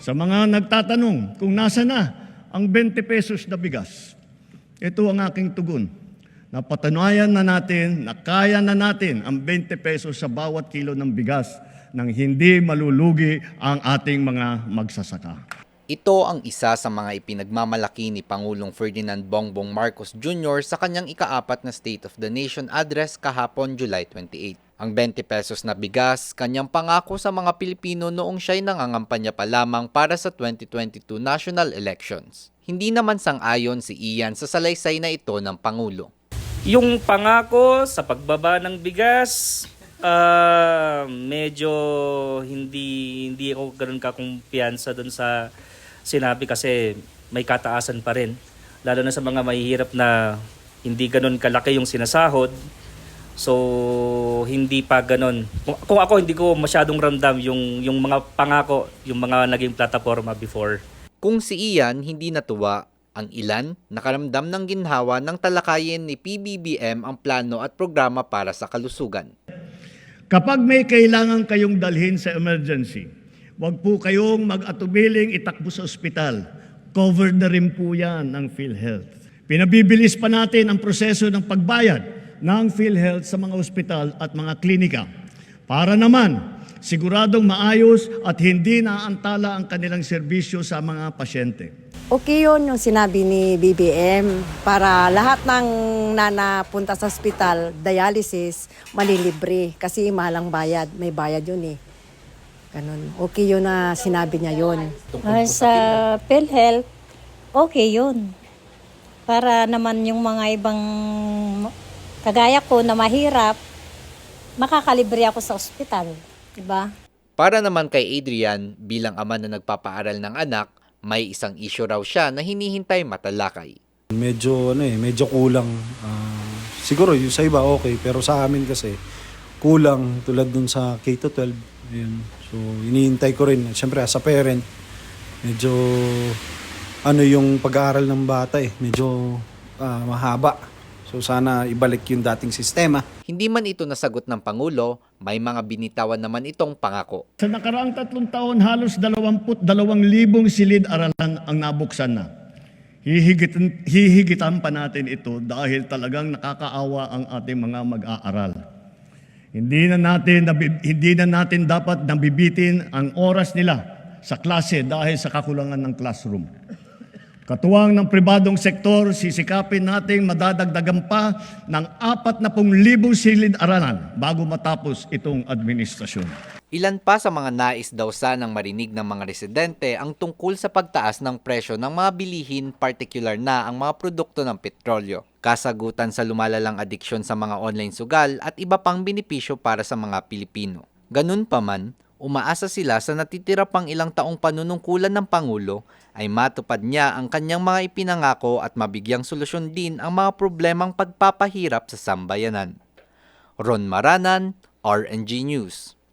Sa mga nagtatanong kung nasa na ang 20 pesos na bigas, ito ang aking tugon. Napatunayan na natin na kaya na natin ang 20 pesos sa bawat kilo ng bigas nang hindi malulugi ang ating mga magsasaka. Ito ang isa sa mga ipinagmamalaki ni Pangulong Ferdinand Bongbong Marcos Jr. sa kanyang ikaapat na State of the Nation address kahapon July 28. Ang 20 pesos na bigas, kanyang pangako sa mga Pilipino noong siya'y nangangampanya pa lamang para sa 2022 national elections. Hindi naman sang-ayon si Ian sa salaysay na ito ng Pangulo. Yung pangako sa pagbaba ng bigas, ah, medyo hindi hindi ako ganoon kakumpiyansa doon sa sinabi kasi may kataasan pa rin. Lalo na sa mga mahihirap na hindi ganoon kalaki yung sinasahod. So, hindi pa ganoon. Kung, kung ako, hindi ko masyadong ramdam yung, yung mga pangako, yung mga naging plataforma before. Kung si Ian hindi natuwa, ang ilan nakaramdam ng ginhawa ng talakayin ni PBBM ang plano at programa para sa kalusugan. Kapag may kailangan kayong dalhin sa emergency, huwag po kayong mag-atubiling itakbo sa ospital. Covered na rin po yan ng PhilHealth. Pinabibilis pa natin ang proseso ng pagbayad ng PhilHealth sa mga ospital at mga klinika para naman siguradong maayos at hindi naantala ang kanilang serbisyo sa mga pasyente. Okay yun yung sinabi ni BBM para lahat ng nanapunta sa ospital, dialysis, malilibre kasi mahalang bayad. May bayad yun eh. Ganun. Okay yun na sinabi niya yun. Ah, sa PhilHealth, okay yun. Para naman yung mga ibang kagaya ko na mahirap, makakalibre ako sa ospital. Diba? Para naman kay Adrian, bilang ama na nagpapaaral ng anak, may isang issue raw siya na hinihintay matalakay. Medyo ano eh, medyo kulang. Ah, siguro yung sa iba okay, pero sa amin kasi kulang tulad dun sa K-12. Ayun. So iniintay ko rin. Siyempre as a parent, medyo ano yung pag-aaral ng bata eh, medyo ah, mahaba. So sana ibalik yung dating sistema. Hindi man ito nasagot ng Pangulo, may mga binitawan naman itong pangako. Sa nakaraang tatlong taon, halos 22,000 silid-aralan ang nabuksan na. Hihigitan, hihigitan pa natin ito dahil talagang nakakaawa ang ating mga mag-aaral. Hindi na natin hindi na natin dapat nabibitin ang oras nila sa klase dahil sa kakulangan ng classroom. Katuwang ng pribadong sektor, sisikapin nating madadagdagan pa ng 40,000 silid-aralan bago matapos itong administrasyon. Ilan pa sa mga nais daw sanang marinig ng mga residente ang tungkol sa pagtaas ng presyo ng mga bilihin, particular na ang mga produkto ng petrolyo. Kasagutan sa lumalalang adiksyon sa mga online sugal at iba pang benepisyo para sa mga Pilipino. Ganun pa man, umaasa sila sa natitira pang ilang taong panunungkulan ng Pangulo ay matupad niya ang kanyang mga ipinangako at mabigyang solusyon din ang mga problemang pagpapahirap sa sambayanan. Ron Maranan, RNG News.